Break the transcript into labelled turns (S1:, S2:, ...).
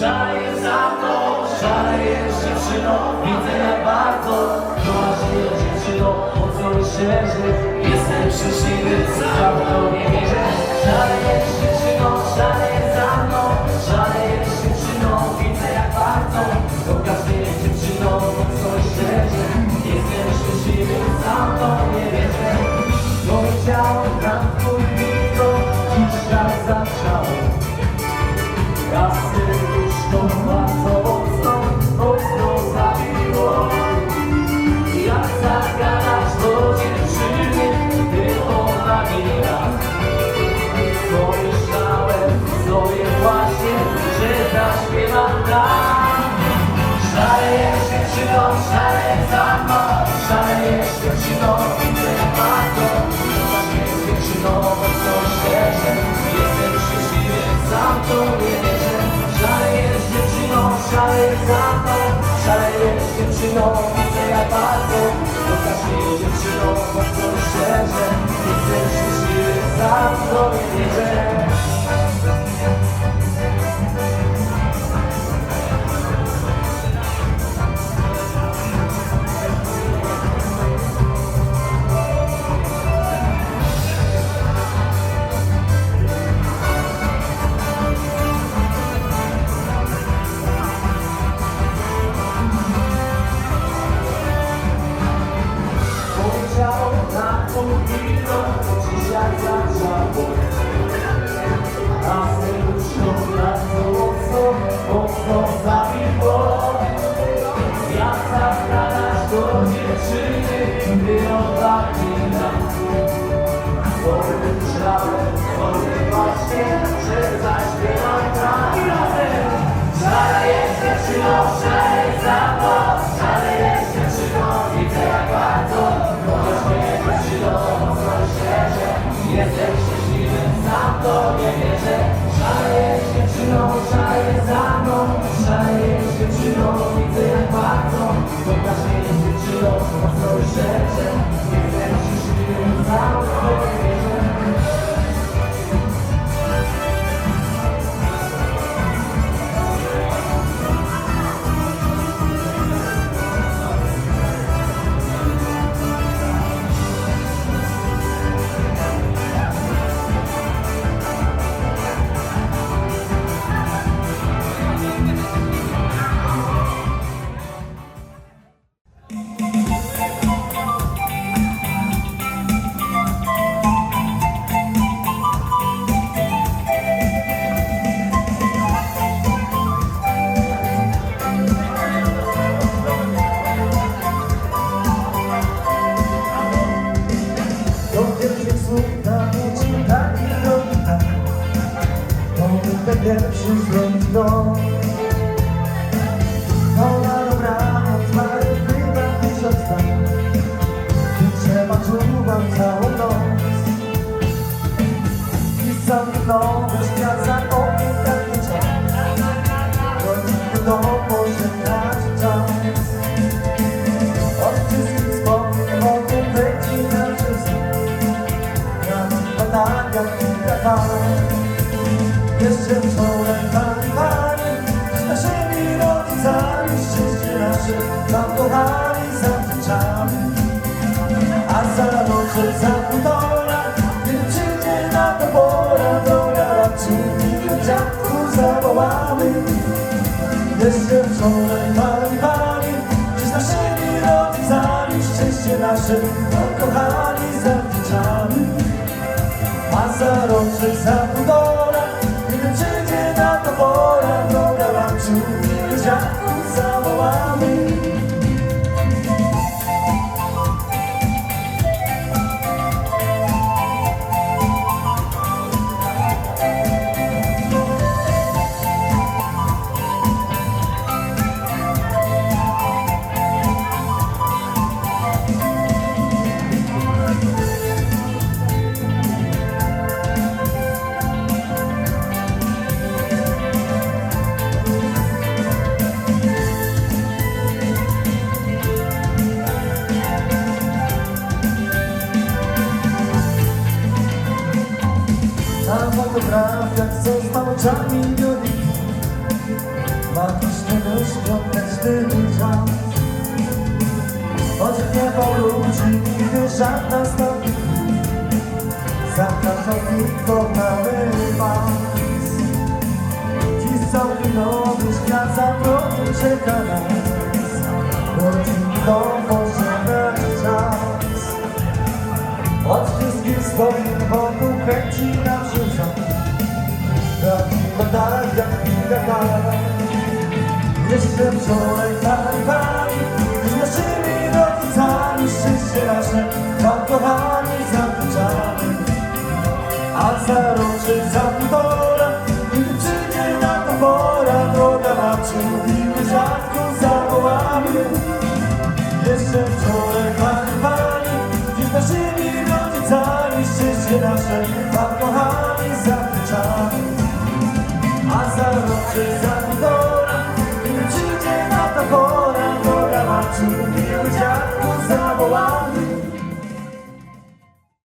S1: szalejesz za mną Szalejesz dziewczyno, widzę jak bardzo. Kochasz dziewczyno, po co szczerze Jestem szczęśliwy, sam to nie wierzę. Szalejesz Jak do dziewczyny, gdy odlakina Pomyślałem sobie właśnie, że zaśpiewam tak I razem Szalejesz dziewczyno, szalejesz za mną Szalejesz dziewczyno, widzę jak bardzo Kochasz mnie dziewczyno, mocno szczerze Jestem
S2: I trzeba czuwam całą noc. I cały nowy świat za okiem taki czas. Nigdy to może grać czas. Od wszystkich wspomnień mogę leci na wszystko Ja mam badania kilka par Jeszcze wczoraj pani pani Z naszymi rodzicami Szczęście nasze zakochani zawdzięczamy A za noc, za półtora Gdy przyjdzie na to pora babci i dziadku zawołamy. Jeszcze wczoraj pani, pani Dziś naszymi rodzicami Szczęście nasze kochani zawdzięczamy. A za rok, że za półtora Gdy na to pora to prawda, co z małczami
S1: bioli Magicznego świąteczny czas Choć nie porudzi, gdy żadna stoi Zapraszam tylko na rybas Dziś cały nowy świat za progiem czeka nas. Rodzinną możemy czas. Od wszystkich swoich wokół kręci nas tak jak chwila tak Jeszcze wczoraj tańcami Z naszymi rodzicami Szczęście nasze Wam kochani zakluczamy A za roczek, za półtora Kiedy przyjdzie na to pora Droga babciu, mówimy rzadko zawołamy Jeszcze wczoraj tańcami Z naszymi rodzicami Szczęście nasze